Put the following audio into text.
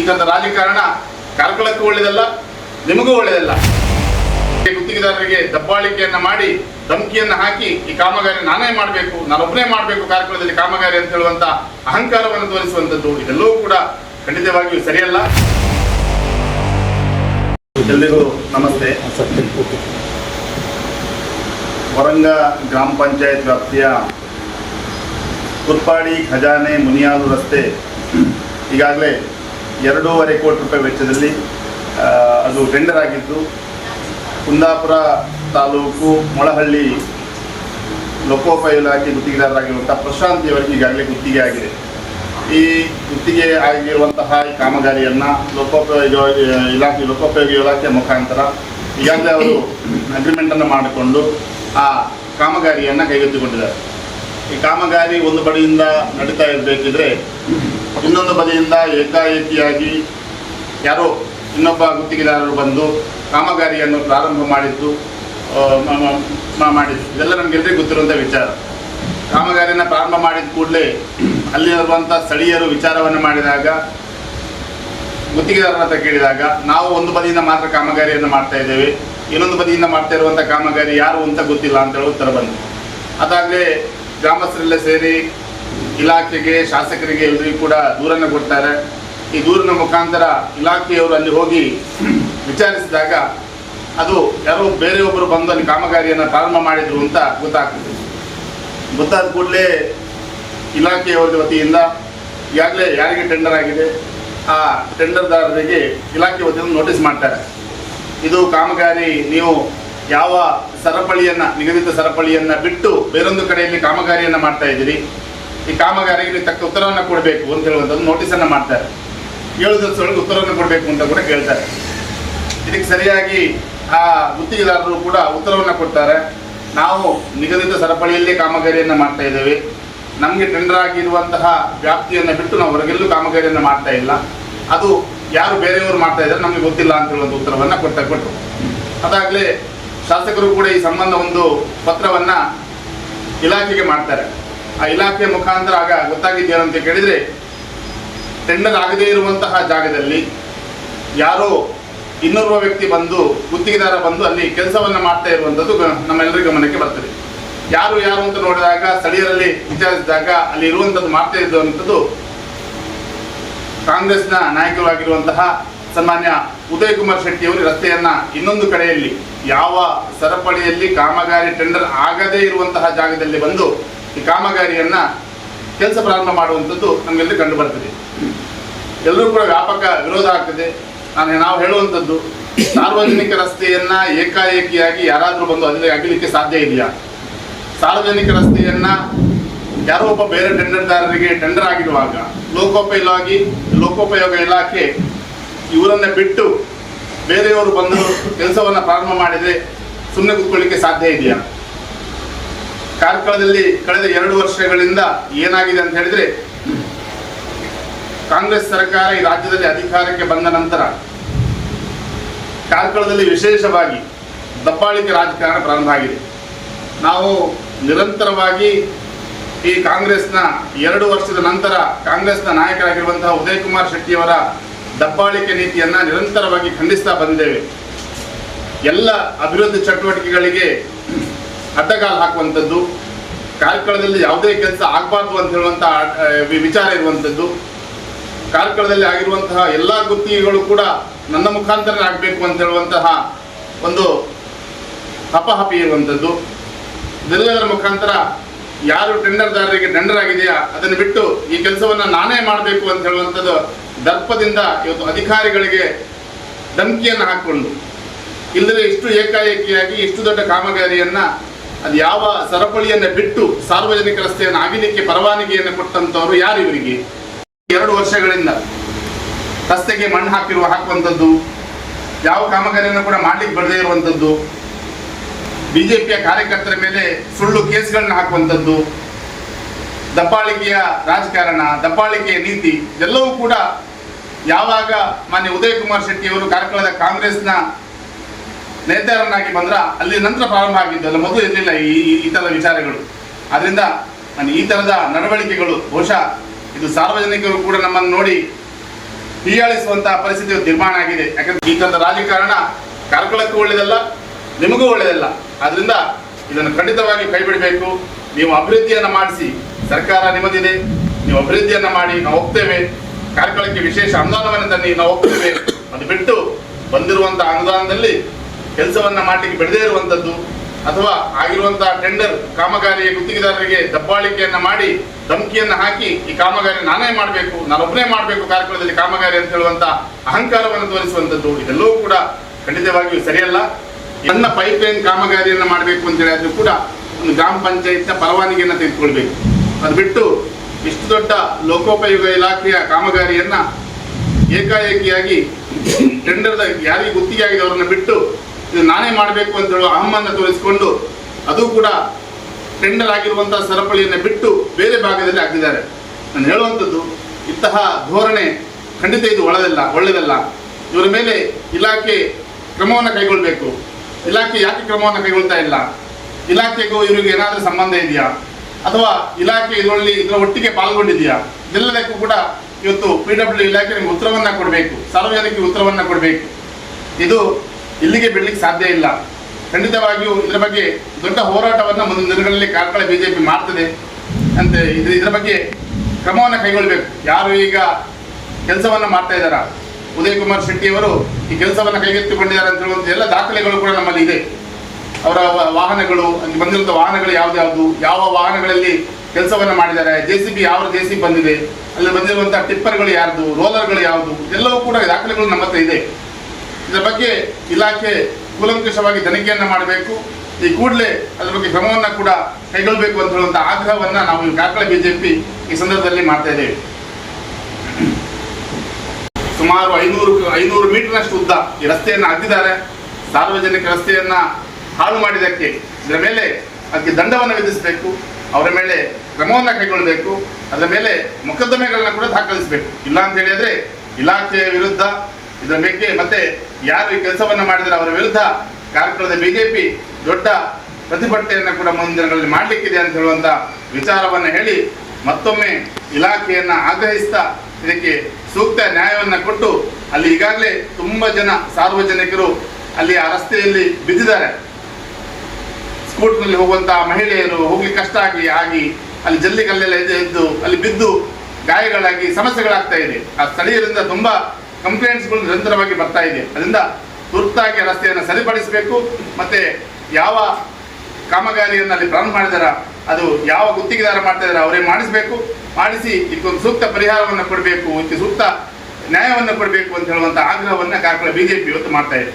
ಈತನ ರಾಜಕಾರಣ ಕಾರ್ಕಳಕ್ಕೂ ಒಳ್ಳೇದಲ್ಲ, ನಿಮಗೂ ಒಳ್ಳೆಯದಲ್ಲ ಗುತ್ತಿಗೆದಾರರಿಗೆ ದಬ್ಬಾಳಿಕೆಯನ್ನ ಮಾಡಿ ಧಮಕಿಯನ್ನ ಹಾಕಿ ಈ ಕಾಮಗಾರಿ ನಾನೇ ಮಾಡಬೇಕು ನಾನೊಬ್ಬನೇ ಮಾಡಬೇಕು ಕಾರ್ಕಳದಲ್ಲಿ ಕಾಮಗಾರಿ ಅಂತ ಹೇಳುವಂತ ಅಹಂಕಾರವನ್ನು ತೋರಿಸುವಂತದ್ದು ಇದೆಲ್ಲವೂ ಕೂಡ ಖಂಡಿತವಾಗಿಯೂ ಸರಿಯಲ್ಲ. ಎಲ್ಲರಿಗೂ ನಮಸ್ತೆ. ವರಂಗ ಗ್ರಾಮ ಪಂಚಾಯತ್ ವ್ಯಾಪ್ತಿಯ ಕುರ್ಪಾಡಿ ಖಜಾನೆ ಮುನಿಯಾಲು ರಸ್ತೆ ಈಗಾಗಲೇ ಎರಡೂವರೆ ಕೋಟಿ ರೂಪಾಯಿ ವೆಚ್ಚದಲ್ಲಿ ಅದು ಟೆಂಡರ್ ಆಗಿದ್ದು, ಕುಂದಾಪುರ ತಾಲೂಕು ಮೊಳಹಳ್ಳಿ ಲೋಕೋಪಯೋಗಿ ಇಲಾಖೆ ಗುತ್ತಿಗೆದಾರರಾಗಿರುವಂಥ ಪ್ರಶಾಂತಿ ಅವರಿಗೆ ಈಗಾಗಲೇ ಗುತ್ತಿಗೆ ಆಗಿದೆ. ಈ ಗುತ್ತಿಗೆ ಆಗಿರುವಂತಹ ಈ ಕಾಮಗಾರಿಯನ್ನು ಲೋಕೋಪಯೋಗ ಇಲಾಖೆ, ಲೋಕೋಪಯೋಗಿ ಇಲಾಖೆ ಮುಖಾಂತರ ಈಗಾಗಲೇ ಅವರು ಅಗ್ರಿಮೆಂಟನ್ನು ಮಾಡಿಕೊಂಡು ಆ ಕಾಮಗಾರಿಯನ್ನು ಕೈಗೆತ್ತಿಕೊಂಡಿದ್ದಾರೆ. ಈ ಕಾಮಗಾರಿ ಒಂದು ಬಡಿಯಿಂದ ನಡೀತಾ ಇರಬೇಕಿದ್ರೆ ಇನ್ನೊಂದು ಬದಿಯಿಂದ ಏಕಾಏಕಿಯಾಗಿ ಯಾರೋ ಇನ್ನೊಬ್ಬ ಗುತ್ತಿಗೆದಾರರು ಬಂದು ಕಾಮಗಾರಿಯನ್ನು ಪ್ರಾರಂಭ ಮಾಡಿದ್ದು ಮಾಡಿದ್ದು. ಇದೆಲ್ಲ ನಮಗೆಲ್ಲರಿಗೂ ಗೊತ್ತಿರುವಂಥ ವಿಚಾರ. ಕಾಮಗಾರಿಯನ್ನು ಪ್ರಾರಂಭ ಮಾಡಿದ ಕೂಡಲೇ ಅಲ್ಲಿರುವಂಥ ಸ್ಥಳೀಯರು ವಿಚಾರವನ್ನು ಮಾಡಿದಾಗ, ಗುತ್ತಿಗೆದಾರರ ಹತ್ರ ಕೇಳಿದಾಗ, ನಾವು ಒಂದು ಬದಿಯಿಂದ ಮಾತ್ರ ಕಾಮಗಾರಿಯನ್ನು ಮಾಡ್ತಾ ಇದ್ದೇವೆ, ಇನ್ನೊಂದು ಬದಿಯಿಂದ ಮಾಡ್ತಾ ಇರುವಂಥ ಕಾಮಗಾರಿ ಯಾರು ಅಂತ ಗೊತ್ತಿಲ್ಲ ಅಂತ ಹೇಳಿ ಉತ್ತರ ಬಂತು. ಅದಾಗಲೇ ಗ್ರಾಮಸ್ಥರೆಲ್ಲ ಸೇರಿ ಇಲಾಖೆಗೆ ಶಾಸಕರಿಗೆ ಎಲ್ಲರಿಗೂ ಕೂಡ ದೂರನ್ನು ಕೊಡ್ತಾರೆ. ಈ ದೂರಿನ ಮುಖಾಂತರ ಇಲಾಖೆಯವರು ಅಲ್ಲಿ ಹೋಗಿ ವಿಚಾರಿಸಿದಾಗ ಅದು ಯಾರೋ ಬೇರೆಯೊಬ್ಬರು ಬಂದು ಅಲ್ಲಿ ಕಾಮಗಾರಿಯನ್ನು ಪ್ರಾರಂಭ ಮಾಡಿದ್ರು ಅಂತ ಗೊತ್ತಾಗ್ತದೆ. ಗೊತ್ತಾದ ಕೂಡಲೇ ಇಲಾಖೆಯವರ ವತಿಯಿಂದ ಈಗಾಗಲೇ ಯಾರಿಗೆ ಟೆಂಡರ್ ಆಗಿದೆ, ಆ ಟೆಂಡರ್ದಾರರಿಗೆ ಇಲಾಖೆ ವತಿಯಿಂದ ನೋಟಿಸ್ ಮಾಡ್ತಾರೆ. ಇದು ಕಾಮಗಾರಿ ನೀವು ಯಾವ ಸರಪಳಿಯನ್ನು, ನಿಗದಿತ ಸರಪಳಿಯನ್ನು ಬಿಟ್ಟು ಬೇರೊಂದು ಕಡೆಯಲ್ಲಿ ಕಾಮಗಾರಿಯನ್ನು ಮಾಡ್ತಾ ಇದ್ದೀರಿ. ಈ ಕಾಮಗಾರಿಗೆ ತಕ್ಕ ಉತ್ತರವನ್ನು ಕೊಡಬೇಕು ಅಂತ ಹೇಳುವಂಥದ್ದು ನೋಟಿಸನ್ನು ಮಾಡ್ತಾರೆ. ಏಳು ದಿವಸದೊಳಗೆ ಉತ್ತರವನ್ನು ಕೊಡಬೇಕು ಅಂತ ಕೂಡ ಕೇಳ್ತಾರೆ ಇದಕ್ಕೆ ಸರಿಯಾಗಿ ಆ ಗುತ್ತಿಗೆದಾರರು ಕೂಡ ಉತ್ತರವನ್ನು ಕೊಡ್ತಾರೆ. ನಾವು ನಿಗದಿತ ಸರಪಳಿಯಲ್ಲೇ ಕಾಮಗಾರಿಯನ್ನು ಮಾಡ್ತಾ ಇದ್ದೇವೆ. ನಮಗೆ ಟೆಂಡರ್ ಆಗಿರುವಂತಹ ವ್ಯಾಪ್ತಿಯನ್ನು ಬಿಟ್ಟು ನಾವು ಹೊರಗೆಲ್ಲೂ ಕಾಮಗಾರಿಯನ್ನು ಮಾಡ್ತಾ ಇಲ್ಲ. ಅದು ಯಾರು ಬೇರೆಯವರು ಮಾಡ್ತಾ ಇದ್ದಾರೆ ನಮಗೆ ಗೊತ್ತಿಲ್ಲ ಅಂತ ಹೇಳುವಂಥ ಉತ್ತರವನ್ನು ಕೊಟ್ಟ ಕೊಟ್ಟರು ಅದಾಗಲೇ ಶಾಸಕರು ಕೂಡ ಈ ಸಂಬಂಧ ಒಂದು ಪತ್ರವನ್ನು ಇಲಾಖೆಗೆ ಮಾಡ್ತಾರೆ. ಆ ಇಲಾಖೆ ಮುಖಾಂತರ ಆಗ ಗೊತ್ತಾಗಿದ್ದೇನಂತ ಕೇಳಿದರೆ ಟೆಂಡರ್ ಇರುವಂತಹ ಜಾಗದಲ್ಲಿ ಯಾರೋ ಇನ್ನೋರ್ವ ವ್ಯಕ್ತಿ ಬಂದು, ಗುತ್ತಿಗೆದಾರ ಬಂದು ಅಲ್ಲಿ ಕೆಲಸವನ್ನ ಮಾಡ್ತಾ ಇರುವಂಥದ್ದು ನಮ್ಮೆಲ್ಲರ ಗಮನಕ್ಕೆ ಬರ್ತದೆ. ಯಾರು ಯಾರು ಅಂತ ನೋಡಿದಾಗ, ಸ್ಥಳೀಯರಲ್ಲಿ ವಿಚಾರಿಸಿದಾಗ ಅಲ್ಲಿ ಇರುವಂಥದ್ದು ಮಾಡ್ತಾ ಇರುವಂಥದ್ದು ಕಾಂಗ್ರೆಸ್ನ ನಾಯಕರಾಗಿರುವಂತಹ ಸನ್ಮಾನ್ಯ ಉದಯ್ ಕುಮಾರ್ ಶೆಟ್ಟಿ ಅವರು ರಸ್ತೆಯನ್ನ ಇನ್ನೊಂದು ಕಡೆಯಲ್ಲಿ ಯಾವ ಸರಪಳಿಯಲ್ಲಿ ಕಾಮಗಾರಿ ಟೆಂಡರ್ ಆಗದೇ ಇರುವಂತಹ ಜಾಗದಲ್ಲಿ ಬಂದು ಈ ಕಾಮಗಾರಿಯನ್ನ ಕೆಲಸ ಪ್ರಾರಂಭ ಮಾಡುವಂಥದ್ದು ನಮಗೆಲ್ಲರೂ ಕಂಡು ಬರ್ತದೆ. ಎಲ್ಲರೂ ಕೂಡ ವ್ಯಾಪಕ ವಿರೋಧ ಆಗ್ತದೆ. ನಾನು ನಾವು ಹೇಳುವಂಥದ್ದು, ಸಾರ್ವಜನಿಕ ರಸ್ತೆಯನ್ನ ಏಕಾಏಕಿಯಾಗಿ ಯಾರಾದರೂ ಬಂದು ಅದರಲ್ಲಿ ಅಗಲಿಕ್ಕೆ ಸಾಧ್ಯ ಇದೆಯಾ? ಸಾರ್ವಜನಿಕ ರಸ್ತೆಯನ್ನ ಯಾರೋ ಒಬ್ಬ ಬೇರೆ ಟೆಂಡರ್ದಾರರಿಗೆ ಟೆಂಡರ್ ಆಗಿರುವಾಗ, ಲೋಕೋಪಯೋಗಿ, ಲೋಕೋಪಯೋಗ ಇಲಾಖೆ ಇವರನ್ನ ಬಿಟ್ಟು ಬೇರೆಯವರು ಬಂದು ಕೆಲಸವನ್ನ ಪ್ರಾರಂಭ ಮಾಡಿದ್ರೆ ಸುಮ್ಮನೆ ಕೂತ್ಕೊಳ್ಳಿಕ್ಕೆ ಸಾಧ್ಯ ಇದೆಯಾ? ಕಾರ್ಕಳದಲ್ಲಿ ಕಳೆದ ಎರಡು ವರ್ಷಗಳಿಂದ ಏನಾಗಿದೆ ಅಂತ ಹೇಳಿದ್ರೆ, ಕಾಂಗ್ರೆಸ್ ಸರ್ಕಾರ ಈ ರಾಜ್ಯದಲ್ಲಿ ಅಧಿಕಾರಕ್ಕೆ ಬಂದ ನಂತರ ಕಾರ್ಕಳದಲ್ಲಿ ವಿಶೇಷವಾಗಿ ದಬ್ಬಾಳಿಕೆ ರಾಜಕಾರಣ ಪ್ರಾರಂಭ ಆಗಿದೆ. ನಾವು ನಿರಂತರವಾಗಿ ಈ ಕಾಂಗ್ರೆಸ್ನ ಎರಡು ವರ್ಷದ ನಂತರ ಕಾಂಗ್ರೆಸ್ನ ನಾಯಕರಾಗಿರುವಂತಹ ಉದಯ್ ಕುಮಾರ್ ಶೆಟ್ಟಿಯವರ ದಬ್ಬಾಳಿಕೆ ನೀತಿಯನ್ನ ನಿರಂತರವಾಗಿ ಖಂಡಿಸ್ತಾ ಬಂದಿದ್ದೇವೆ. ಎಲ್ಲ ಅಭಿವೃದ್ಧಿ ಚಟುವಟಿಕೆಗಳಿಗೆ ಅಡ್ಡಗಾಲು ಹಾಕುವಂಥದ್ದು, ಕಾರ್ಕಳದಲ್ಲಿ ಯಾವುದೇ ಕೆಲಸ ಆಗಬಾರ್ದು ಅಂತ ಹೇಳುವಂಥ ವಿಚಾರ ಇರುವಂಥದ್ದು, ಕಾರ್ಕಳದಲ್ಲಿ ಆಗಿರುವಂತಹ ಎಲ್ಲ ಗುತ್ತಿಗೆಗಳು ಕೂಡ ನನ್ನ ಮುಖಾಂತರ ಆಗಬೇಕು ಅಂತ ಹೇಳುವಂತಹ ಒಂದು ಹಪಹಪಿ ಇರುವಂಥದ್ದು. ಇದೆಲ್ಲದರ ಮುಖಾಂತರ ಯಾರು ಟೆಂಡರ್ದಾರರಿಗೆ ಟೆಂಡರ್ ಆಗಿದೆಯಾ ಅದನ್ನು ಬಿಟ್ಟು ಈ ಕೆಲಸವನ್ನು ನಾನೇ ಮಾಡಬೇಕು ಅಂತ ಹೇಳುವಂಥದ್ದು ದರ್ಪದಿಂದ ಇವತ್ತು ಅಧಿಕಾರಿಗಳಿಗೆ ಧಮಕಿಯನ್ನು ಹಾಕಿಕೊಂಡು, ಇಲ್ಲದೆ ಇಷ್ಟು ಏಕಾಏಕಿಯಾಗಿ ಇಷ್ಟು ದೊಡ್ಡ ಕಾಮಗಾರಿಯನ್ನ ಅದು ಯಾವ ಸರಪಳಿಯನ್ನ ಬಿಟ್ಟು ಸಾರ್ವಜನಿಕ ರಸ್ತೆಯನ್ನು ಆಗಲಿಕ್ಕೆ ಪರವಾನಗಿಯನ್ನು ಕೊಟ್ಟಂತವರು ಯಾರು ಇವರಿಗೆ? ಎರಡು ವರ್ಷಗಳಿಂದ ರಸ್ತೆಗೆ ಮಣ್ಣು ಹಾಕಿರುವ ಹಾಕುವಂಥದ್ದು, ಯಾವ ಕಾಮಗಾರಿಯನ್ನು ಕೂಡ ಮಾಡಲಿಕ್ಕೆ ಬರದೇ ಇರುವಂಥದ್ದು, ಬಿಜೆಪಿಯ ಕಾರ್ಯಕರ್ತರ ಮೇಲೆ ಸುಳ್ಳು ಕೇಸ್ಗಳನ್ನ ಹಾಕುವಂಥದ್ದು, ದಬ್ಬಾಳಿಕೆಯ ರಾಜಕಾರಣ, ದಬ್ಬಾಳಿಕೆಯ ನೀತಿ, ಎಲ್ಲವೂ ಕೂಡ ಯಾವಾಗ ಮಾನ್ಯ ಉದಯ್ ಕುಮಾರ್ ಶೆಟ್ಟಿ ಅವರು ಕಾರ್ಕಳದ ಕಾಂಗ್ರೆಸ್ನ ನೇತಾರನಾಗಿ ಬಂದ್ರ ಅಲ್ಲಿ ನಂತರ ಪ್ರಾರಂಭ ಆಗಿದ್ದಲ್ಲ, ಮೊದಲು ಇರಲಿಲ್ಲ ಈ ಈ- ಥರದ ವಿಚಾರಗಳು. ಆದ್ರಿಂದ ಈ ತರದ ನಡವಳಿಕೆಗಳು, ಬಹುಶಃ ಇದು ಸಾರ್ವಜನಿಕರು ಕೂಡ ನಮ್ಮನ್ನು ನೋಡಿ ಹೀಯಾಳಿಸುವಂತಹ ಪರಿಸ್ಥಿತಿ ನಿರ್ಮಾಣ ಆಗಿದೆ. ಯಾಕಂದ್ರೆ ಈ ತರದ ರಾಜಕಾರಣ ಕಾರ್ಕಳಕ್ಕೂ ಒಳ್ಳೆಯದಲ್ಲ ನಿಮಗೂ ಒಳ್ಳೆಯದಲ್ಲ ಆದ್ರಿಂದ ಇದನ್ನು ಖಂಡಿತವಾಗಿ ಕೈ ಬಿಡಬೇಕು ನೀವು ಅಭಿವೃದ್ಧಿಯನ್ನ ಮಾಡಿಸಿ, ಸರ್ಕಾರ ನಿಮ್ಮದಿದೆ. ನೀವು ಅಭಿವೃದ್ಧಿಯನ್ನ ಮಾಡಿ, ನಾವು ಹೋಗ್ತೇವೆ. ಕಾರ್ಕಳಕ್ಕೆ ವಿಶೇಷ ಅನುದಾನವನ್ನು ತನ್ನಿ ನಾವು ಹೋಗ್ತೇವೆ. ಅದು ಬಿಟ್ಟು ಬಂದಿರುವಂತಹ ಅನುದಾನದಲ್ಲಿ ಕೆಲಸವನ್ನ ಮಾಡಲಿಕ್ಕೆ ಬಿಡದೇ ಇರುವಂತದ್ದು ಅಥವಾ ಆಗಿರುವಂತಹ ಟೆಂಡರ್ ಕಾಮಗಾರಿಯ ಗುತ್ತಿಗೆದಾರರಿಗೆ ದಬ್ಬಾಳಿಕೆಯನ್ನ ಮಾಡಿ ಧಮಕಿಯನ್ನ ಹಾಕಿ ಈ ಕಾಮಗಾರಿ ನಾನೇ ಮಾಡಬೇಕು ನಾನೊಬ್ಬನೇ ಮಾಡಬೇಕು ಕಾರ್ಯಕ್ರಮದಲ್ಲಿ ಕಾಮಗಾರಿ ಅಂತ ಹೇಳುವಂತ ಅಹಂಕಾರವನ್ನು ತೋರಿಸುವಂತದ್ದು ಇದೆಲ್ಲವೂ ಕೂಡ ಖಂಡಿತವಾಗಿಯೂ ಸರಿಯಲ್ಲ. ನನ್ನ ಪೈಪ್ ಲೈನ್ ಕಾಮಗಾರಿಯನ್ನ ಮಾಡಬೇಕು ಅಂತ ಹೇಳಿದ್ರು ಕೂಡ ಒಂದು ಗ್ರಾಮ ಪಂಚಾಯತ್ನ ಪರವಾನಗಿಯನ್ನ ತೆಗೆದುಕೊಳ್ಬೇಕು. ಅದು ಬಿಟ್ಟು ಇಷ್ಟು ದೊಡ್ಡ ಲೋಕೋಪಯೋಗ ಇಲಾಖೆಯ ಕಾಮಗಾರಿಯನ್ನ ಏಕಾಏಕಿಯಾಗಿ ಟೆಂಡರ್ದ ಯಾರಿಗೆ ಗುತ್ತಿಗೆ ಆಗಿದೆ ಅವರನ್ನು ಬಿಟ್ಟು ಇದು ನಾನೇ ಮಾಡಬೇಕು ಅಂತ ಹೇಳುವ ಅಹಮ್ಮನ್ನು ತೋರಿಸಿಕೊಂಡು ಅದು ಕೂಡ ಟೆಂಡರ್ ಆಗಿರುವಂತಹ ಸರಪಳಿಯನ್ನು ಬಿಟ್ಟು ಬೇರೆ ಭಾಗದಲ್ಲಿ ಹಾಕಿದ್ದಾರೆ. ನಾನು ಹೇಳುವಂಥದ್ದು, ಇಂತಹ ಧೋರಣೆ ಖಂಡಿತ ಇದು ಒಳ್ಳೆದಲ್ಲ ಒಳ್ಳೆಯದಲ್ಲ ಇವರ ಮೇಲೆ ಇಲಾಖೆ ಕ್ರಮವನ್ನು ಕೈಗೊಳ್ಳಬೇಕು ಇಲಾಖೆ ಯಾಕೆ ಕ್ರಮವನ್ನು ಕೈಗೊಳ್ತಾ ಇಲ್ಲ? ಇಲಾಖೆಗೂ ಇವರಿಗೆ ಏನಾದರೂ ಸಂಬಂಧ ಇದೆಯಾ? ಅಥವಾ ಇಲಾಖೆ ಇದರಲ್ಲಿ ಇದರ ಒಟ್ಟಿಗೆ ಪಾಲ್ಗೊಂಡಿದೆಯಾ? ಇದೆಲ್ಲದಕ್ಕೂ ಕೂಡ ಇವತ್ತು ಪಿ ಡಬ್ಲ್ಯೂ ಇಲಾಖೆ ನಿಮ್ಗೆ ಉತ್ತರವನ್ನು ಕೊಡಬೇಕು. ಸಾರ್ವಜನಿಕ ಉತ್ತರವನ್ನು ಕೊಡಬೇಕು. ಇದು ಇಲ್ಲಿಗೆ ಬಿಡ್ಲಿಕ್ಕೆ ಸಾಧ್ಯ ಇಲ್ಲ. ಖಂಡಿತವಾಗಿಯೂ ಇದರ ಬಗ್ಗೆ ದೊಡ್ಡ ಹೋರಾಟವನ್ನು ಮುಂದಿನ ದಿನಗಳಲ್ಲಿ ಕಾರ್ಕಳ ಬಿಜೆಪಿ ಮಾಡ್ತದೆ ಅಂತ ಇದ್ರ ಇದರ ಬಗ್ಗೆ ಕ್ರಮವನ್ನು ಕೈಗೊಳ್ಳಬೇಕು ಯಾರು ಈಗ ಕೆಲಸವನ್ನು ಮಾಡ್ತಾ ಇದ್ದಾರ? ಉದಯ್ ಕುಮಾರ್ ಶೆಟ್ಟಿ ಅವರು ಈ ಕೆಲಸವನ್ನು ಕೈಗೆತ್ತಿಕೊಂಡಿದ್ದಾರೆ ಅಂತ ಹೇಳುವಂತ ಎಲ್ಲ ದಾಖಲೆಗಳು ಕೂಡ ನಮ್ಮಲ್ಲಿ ಇದೆ. ಅವರ ವಾಹನಗಳು, ಅಲ್ಲಿ ಬಂದಿರುವಂಥ ವಾಹನಗಳು ಯಾವ್ದ್ಯಾವ್ದು, ಯಾವ ವಾಹನಗಳಲ್ಲಿ ಕೆಲಸವನ್ನು ಮಾಡಿದ್ದಾರೆ ಜೆ ಸಿ ಬಿ ಯಾವ ಜೆ ಸಿ ಬಂದಿದೆ, ಅಲ್ಲಿ ಬಂದಿರುವಂಥ ಟಿಪ್ಪರ್ಗಳು ಯಾರ್ದು, ರೋಲರ್ಗಳು ಯಾವುದು ಎಲ್ಲವೂ ಕೂಡ ದಾಖಲೆಗಳು ನಮ್ಮ ಹತ್ರ ಇದೆ. ಇದರ ಬಗ್ಗೆ ಇಲಾಖೆ ಕೂಲಂಕಷವಾಗಿ ತನಿಖೆಯನ್ನು ಮಾಡಬೇಕು. ಈ ಕೂಡಲೇ ಅದರ ಬಗ್ಗೆ ಕ್ರಮವನ್ನು ಕೂಡ ಕೈಗೊಳ್ಳಬೇಕು ಅಂತ ಹೇಳುವಂತ ಆಗ್ರಹವನ್ನ ನಾವು ಈ ಕಾಕಳ ಬಿಜೆಪಿ ಈ ಸಂದರ್ಭದಲ್ಲಿ ಮಾಡ್ತಾ ಇದ್ದೇವೆ. ಸುಮಾರು ಐನೂರು ಐನೂರು ಮೀಟರ್ನಷ್ಟು ಉದ್ದ ಈ ರಸ್ತೆಯನ್ನು ಅದ್ದಿದ್ದಾರೆ ಸಾರ್ವಜನಿಕ ರಸ್ತೆಯನ್ನ ಹಾಳು ಮಾಡಿದ್ದಕ್ಕೆ ಇದರ ಮೇಲೆ ಅದಕ್ಕೆ ದಂಡವನ್ನು ವಿಧಿಸಬೇಕು. ಅವರ ಮೇಲೆ ಕ್ರಮವನ್ನು ಕೈಗೊಳ್ಳಬೇಕು ಅದರ ಮೇಲೆ ಮೊಕದ್ದಮೆಗಳನ್ನ ಕೂಡ ದಾಖಲಿಸಬೇಕು. ಇಲ್ಲ ಅಂತ ಹೇಳಿದ್ರೆ ಇಲಾಖೆಯ ವಿರುದ್ಧ ಇದರ ಬಗ್ಗೆ ಮತ್ತೆ ಯಾರು ಈ ಕೆಲಸವನ್ನು ಮಾಡಿದರೆ ಅವರ ವಿರುದ್ಧ ಕಾರ್ಕಳದ ಬಿಜೆಪಿ ದೊಡ್ಡ ಪ್ರತಿಭಟನೆಯನ್ನು ಕೂಡ ಮುಂದಿನ ದಿನಗಳಲ್ಲಿ ಮಾಡಲಿಕ್ಕಿದೆ ಅಂತ ಹೇಳುವಂತ ವಿಚಾರವನ್ನ ಹೇಳಿ ಮತ್ತೊಮ್ಮೆ ಇಲಾಖೆಯನ್ನ ಆಗ್ರಹಿಸ್ತಾ ಇದಕ್ಕೆ ಸೂಕ್ತ ನ್ಯಾಯವನ್ನ ಕೊಟ್ಟು ಅಲ್ಲಿ ಈಗಾಗಲೇ ತುಂಬಾ ಜನ ಸಾರ್ವಜನಿಕರು ಅಲ್ಲಿ ಆ ರಸ್ತೆಯಲ್ಲಿ ಬಿದ್ದಿದ್ದಾರೆ. ಸ್ಕೂಟರ್ನಲ್ಲಿ ಹೋಗುವಂತಹ ಮಹಿಳೆಯರು ಹೋಗ್ಲಿಕ್ಕೆ ಕಷ್ಟ ಆಗಿ ಆಗಿ ಅಲ್ಲಿ ಜಲ್ಲಿ ಕಲ್ಲೆಲ್ಲ ಎದ್ದು ಎದ್ದು ಅಲ್ಲಿ ಬಿದ್ದು ಗಾಯಗಳಾಗಿ ಸಮಸ್ಯೆಗಳಾಗ್ತಾ ಇದೆ. ಆ ಸ್ಥಳೀಯರಿಂದ ತುಂಬಾ ಕಂಪ್ಲೇಂಟ್ಸ್ಗಳು ನಿರಂತರವಾಗಿ ಬರ್ತಾ ಇದೆ. ಅದರಿಂದ ತುರ್ತಾಗಿ ರಸ್ತೆಯನ್ನು ಸರಿಪಡಿಸಬೇಕು, ಮತ್ತೆ ಯಾವ ಕಾಮಗಾರಿಯನ್ನು ಅಲ್ಲಿ ಪ್ರಾರಂಭ ಮಾಡಿದಾರ, ಅದು ಯಾವ ಗುತ್ತಿಗೆದಾರ ಮಾಡ್ತಾ ಅವರೇ ಮಾಡಿಸಬೇಕು. ಮಾಡಿಸಿ ಇದಕ್ಕೊಂದು ಸೂಕ್ತ ಪರಿಹಾರವನ್ನು ಕೊಡಬೇಕು, ಇದಕ್ಕೆ ಸೂಕ್ತ ನ್ಯಾಯವನ್ನು ಕೊಡಬೇಕು ಅಂತ ಹೇಳುವಂಥ ಆಗ್ರಹವನ್ನು ಕಾರ್ಕಳ ಬಿಜೆಪಿ ಇವತ್ತು ಮಾಡ್ತಾ ಇದೆ.